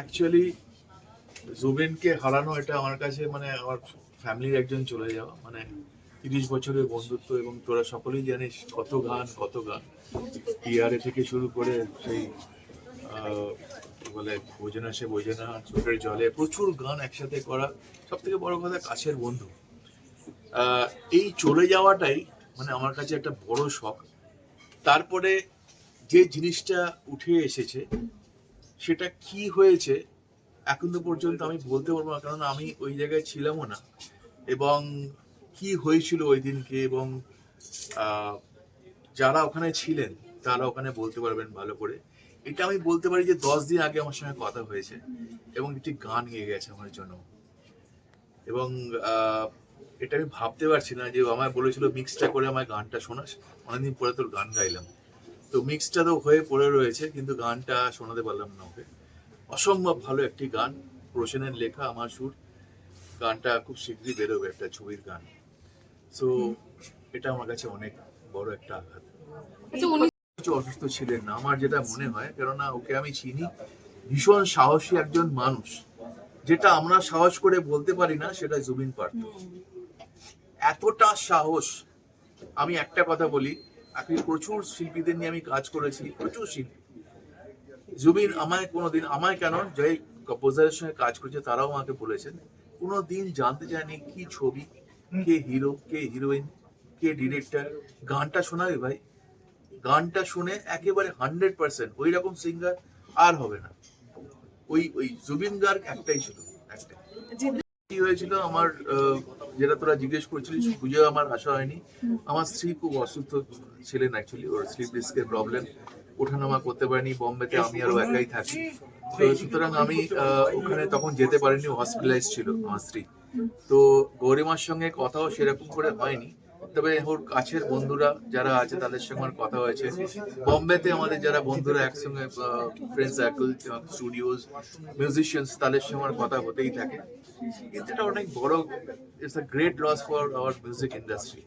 Actually জুবিনকে হারানো এটা আমার কাছে মানে আমার ফ্যামিলির একজন চলে যাওয়া। মানে তিরিশ বছরের বন্ধুত্ব এবং তোরা সকলেই জানিস কত গান কত গান। টিআরএ থেকে শুরু করে সেই বলে, বোঝে না সে বোঝে না, চোখের জলে প্রচুর গান একসাথে করা। সব থেকে বড় কথা কাছের বন্ধু। এই চলে যাওয়াটাই মানে আমার কাছে একটা বড় শখ। তারপরে যে জিনিসটা উঠে এসেছে সেটা কি হয়েছে, এখন তো পর্যন্ত আমি বলতে পারব না কারণ আমি ওই জায়গায় ছিলামও না। এবং কি হয়েছিল ওই দিনকে এবং যারা ওখানে ছিলেন, তারা ওখানে বলতে পারবেন ভালো করে। এটা আমি বলতে পারি যে দশ দিন আগে আমার সঙ্গে কথা হয়েছে এবং একটি গান গিয়ে গেছে আমার জন্য। এবং এটা আমি ভাবতে পারছি না যে আমায় বলেছিল মিক্সটা করে আমার গানটা শোনাস। অনেকদিন পরে তোর গান গাইলাম। তো মিক্সটা তো হয়ে পড়ে রয়েছে কিন্তু গানটা শোনাতে পারলাম না ওকে। অসম্ভব ভালো একটি গান প্রসেনের লেখা আমার সুর। গানটা খুব শীঘ্রই বেরোবে একটা ছবির গান। সো এটা আমার কাছে অনেক বড় একটা আঘাত। আচ্ছা কিছু অসুস্থ ছিলেন না আমার যেটা মনে হয় কেননা ওকে আমি চিনি ভীষণ সাহসী একজন মানুষ। যেটা আমরা সাহস করে বলতে পারি না সেটা জুবিন পারত এতটা সাহস আমি একটা কথা বলি এখন প্রচুর শিল্পীদের নিয়ে আমি কাজ করেছি প্রচুর শিল্পী। জুবিন আমায় কোনোদিন আমায় কেন? যে কম্পোজারের সঙ্গে কাজ করেছে তারাও আমাকে বলেছেন। কোনোদিন জানতে চায়নি কি ছবি কে হিরো কে হিরোইন কে ডিরেক্টর। গানটা শোনাবে ভাই। গানটা শুনে একেবারে হান্ড্রেড পার্সেন্ট ওই রকম সিঙ্গার আর হবে না। ওই ওই জুবিন গার্গ একটাই ছিল একটাই। কি হয়েছিল? আমার যেটা তোরা জিজ্ঞেস করছিলিস খুঁজেও আমার আশা হয়নি। আমার স্ত্রী খুব অসুস্থ ছিলেন অ্যাকচুয়ালি ওর স্লিপ ডিস্কের প্রবলেম ওঠানামা করতে পারেনি বোম্বেতে আমি আরও একাই থাকি। তো সুতরাং আমি ওখানে তখন যেতে পারিনি হসপিটালাইজ ছিল আমার স্ত্রী। তো গৌরিমার সঙ্গে কথাও সেরকম করে হয়নি। তবে ওর কাছের বন্ধুরা যারা আছে, তাদের সঙ্গে আমার কথা হয়েছে। বম্বেতে আমাদের যারা বন্ধুরা একসঙ্গে ফ্রেন্ড সার্কেল স্টুডিওস মিউজিশিয়ানস তাদের সঙ্গে আমার কথা হতেই থাকে। এটা অনেক বড় it's a great loss for our music industry